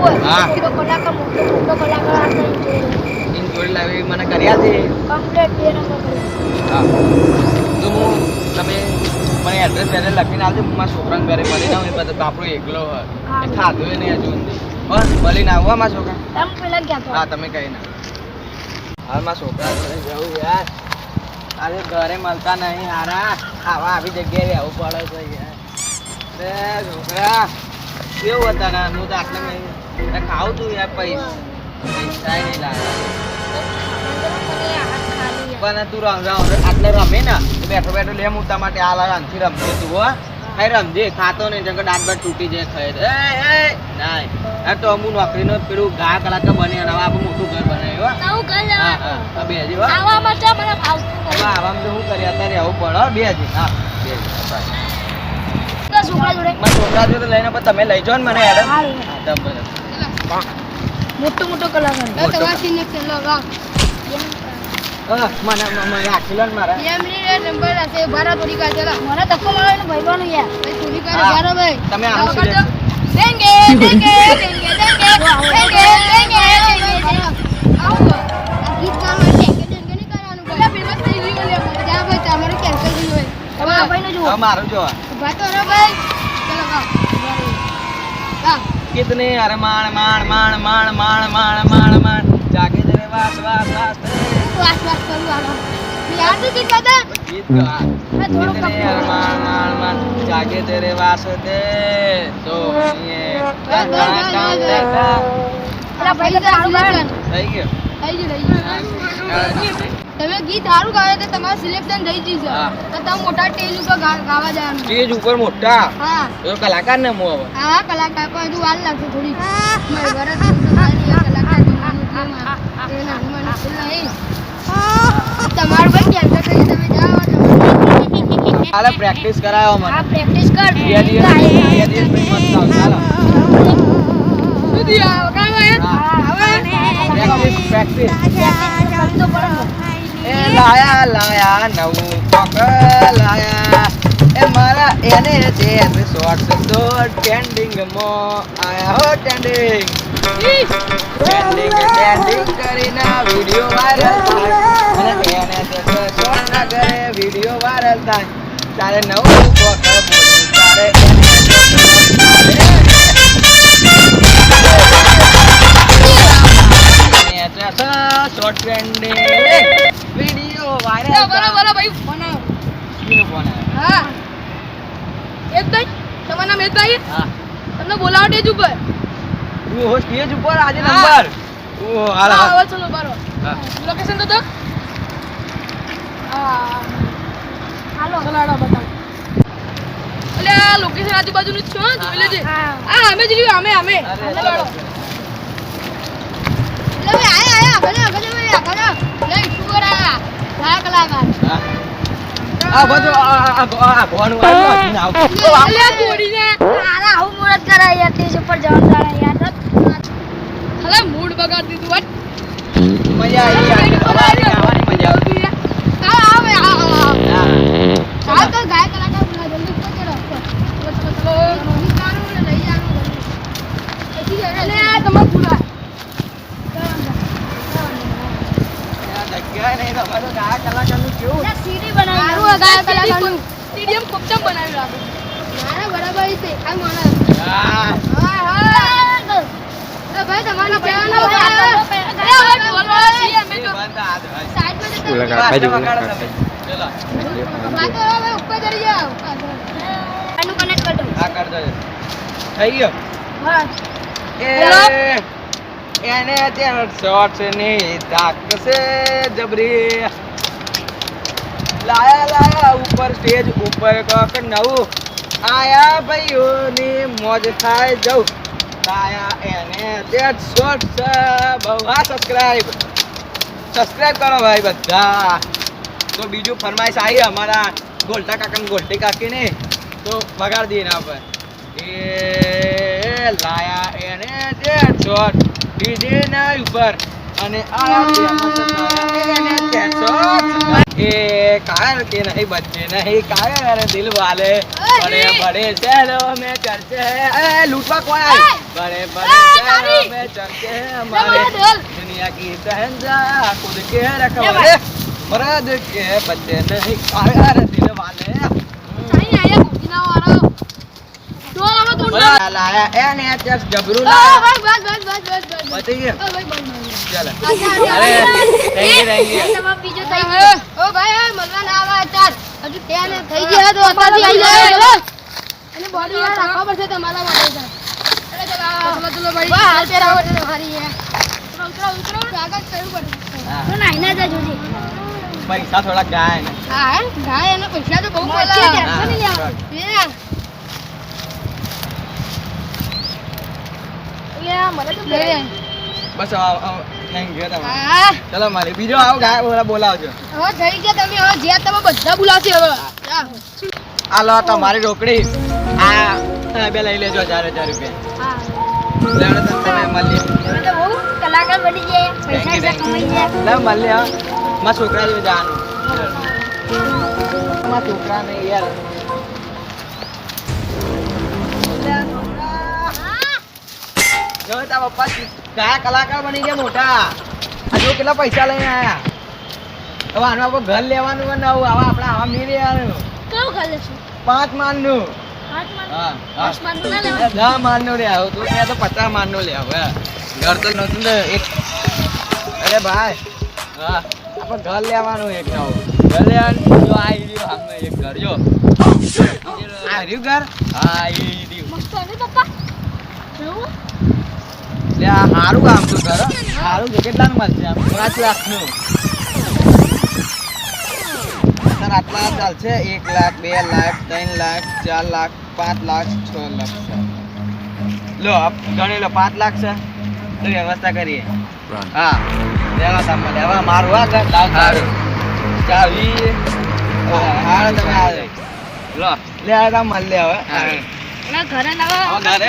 હોય. તો મોટો જોડી લાવી મને કર્યા છે. કમ્પ્લીટ બે નંબર હા. તો હું તમે મને એડ્રેસ બેડ્રેસ લખીને આવજો. મારા છોકરાને ઘરે મળી આવું હોય બધા બાપડો એકલો હોય. ખાધું એ નહીં હજુ બસ મળીને આવું હો મારા છોકરા. તમે પેલા ગયા હા તમે કઈ ના હા મારા છોકરા ઘરે જવું યાર. આજે ઘરે મળતા નહીં હારા. આવા આવી જગ્યાએ આવવું પડે છે યાર. છોકરા. કેવું હતા હું તો આટલે નહીં ખાવું તું યાર પૈસા. પૈસા નહીં લાગે. પણ તું રમ રમ. આટલે રમે ને બેઠો બેઠો લે હું તમારા માટે આ લાગે અંથી રમજે તું હો. ભાઈ રમજે ખાતો નહીં કે દાંત બાદ તૂટી જાય ખાય. એ એ નાય. તો અમુ નોકરીનો પેલું ગા કલાક બની અને આપણે મોટું ઘર બનાવ્યું હો. નવું ઘર હા હા. બે હજી હો. મને ફાવતું આવામાં તો શું કરી અત્યારે આવું પડે બે હજી હા. બે હજી. છોકરા જોડે છોકરા જો લઈને તમે લઈ જાઓ ને મને હા બરાબર. મોટો મોટો કલાકાર તમારા સિલેક્શન રાખ મને મને રાખી ને મારા નંબર હશે બારા થોડી કા ચલા મને ધક્કો મારો ને ભાઈવાનો યાર ભાઈ થોડી કા બારા ભાઈ તમે આનું દેંગે દેંગે દેંગે દેંગે દેંગે દેંગે દેંગે આવો આ ગીત ગાવાનું દેંગે દેંગે નહીં કરવાનું ભાઈ ફેમસ થઈ ગયું લે જા ભાઈ તમારું કેન્સલ થઈ ગયું હવે આ ભાઈનો જુઓ મારું જો ભાઈ તો રહો ભાઈ ચલો ગાઓ કિતને અરે માણ માણ માણ માણ માણ માણ માણ માણ. જાગે જરે વાસ વાસ વાસ. વાસ વાસ કરું આનો યાર તો ગીત ગાતા ગીત ગા કિતને અરે માણ માણ માણ. જાગે તેરે વાસ દે. તો ગાવે થઈ ગયો. થઈ ગયું થઈ ગયું. તમે ગીત સારું ગાવે તો તમારું સિલેક્શન થઈ જશે. તો તમે મોટા સ્ટેજ ઉપર ગાવા જવાનું. સ્ટેજ ઉપર મોટા? હા. તો કલાકાર ને મો હવે. હા કલાકાર પણ હજુ વાર લાગશે થોડી મારે વરસ કલાકાર. તમારું ભાઈ cancel કરી તમે જાઓ. હાલે પ્રેક્ટિસ કરાયો મને. હા પ્રેક્ટિસ કર. દિવસ પછી મસ્ત આવશે સુધી આવો કામ પ્રેક્ટિસ પ્રેક્ટિસ તો ને. એ લાયા લાયા નવું કોક લાયા એ મારા એને જે શોર્ટ ટ્રેન્ડિંગમાં આયા હો ટ્રેન્ડિંગ ટ્રેન્ડિંગ કરીને વિડિયો વાયરલ થાય એને જે શોર્ટ ના વાયરલ થાય તારે નવું શોર્ટ તમારું નામ મેદભાઈ હા. તમને બોલાવો સ્ટેજ ઉપર. તું હો સ્ટેજ ઉપર આજે નંબર. ઓ હાલ હા હાલ. હવે ચલો બારો હા. લોકેશન તો દો. હા. હાલો. ચલો હાલો બતાવો. આ લોકેશન આજુબાજુનું જ છે જોઈ લેજે. હા. અમે જ રહ્યું અમે. અમે અરે હાલો, ચાલો. હાલો. એટલે ભાઈ આયા આયા આગળ આગળ આગળ લે આયા ઘણા કલાકાર હા. આ બધું આ આ- ભોણું આવું. ગોડીને આરા મુરત કરાય યાર તેજ ઉપર જવાનું યાર હલે મૂડ બગાડ દીધું મજા આવી. અમારો ગાયા કલાકારનું કેવું? સીડી બનાવ્યું ગાયા કલાકારનું. સ્ટેડિયમ ખૂબ ચમ બનાવ્યું આપણે મારા બરાબર છે. આ માણસ. ભાઈ તમારા પૈસા થઈ ગયો. એને ત્યાં શોર્ટની તાક છે જબરી. લાયા લાયા, ઉપર સ્ટેજ ઉપર કોક નવું. આયા ભાઈઓની મોજ થાય જવું. લાયા એને ત્યાં સબસ્ક્રાઇબ સબસ્ક્રાઇબ કરો ભાઈ બધા. તો બીજું ફરમાઈશ આવી અમારા ગોલટા કાકા ગોલટી કાકીને. તો વગાડ દઈએ લાયા એને ડેડ શોટ ડીજે ના ઉપર અને આ એ કાયર કે નહીં બચ્ચે નહીં કાયર અરે દિલ વાલે બડે બડે શહેરો મે ચર્ચે હે લૂટવા કોણ આય બડે બડે શહેરો મે ચર્ચે હમારે દુનિયા કી શહેનશાહ ખુદ કે રખવાલે મરદ કે બચ્ચે નહીં કાયર દિલ વાલે નહીં આયા કોઈના વાળો પૈસા થોડા ગાય ને. હા ગાય એના પૈસા તો બહુ પેલા. નહીં આવે બસ થેન્ક યુ તમે હા. ચલો મારી બીજો આવો ગાય બોલાવજો. હવે થઈ ગયા તમે હવે જ્યાં તમે બધા બોલાવશે હવે હાલો આ લો તમારી રોકડી. આ બે લઈ લેજો હજાર હજાર રૂપિયા. હા. લેવડો તમે છોકરા મળી. તમે જો તારા પપ્પા કયા કલાકાર બની ગયા મોટા? આ જો કેટલા પૈસા લઈને આયા? હવે આનું આપણે ઘર લેવાનું ને આવું આવા આપણે આવા મી લેવાનું કેવું ખાલે છે પાંચ માળનું. દસ માનનું લે આવું તું ત્યાં તો પચાસ માળનું લે હવે ઘર તો નતું ને એક અરે ભાઈ હા. આપણે ઘર લેવાનું એક નવું ઘર લેવાનું? જો આ રહ્યું સામે એક ઘર જો. આ રહ્યું ઘર? હા એ રહ્યું. મસ્ત ને પપ્પા? જોવું સારું કામ તું ઘર સારું છે. કેટલાનું મળશે આમ? પાંચ લાખનું. સર આટલા ચાલશે એક લાખ બે લાખ ત્રણ લાખ ચાર લાખ પાંચ લાખ છ લાખ લો આપ ગણી લો પાંચ લાખ છે. તો વ્યવસ્થા કરીએ. હા. લેવા તમે લેવા. મારું હા ઘર લાવ સારું ચાવી. હા તમે આ લો. લે આ તમે મળી લે હવે. ઘરે નવા હવે ઘરે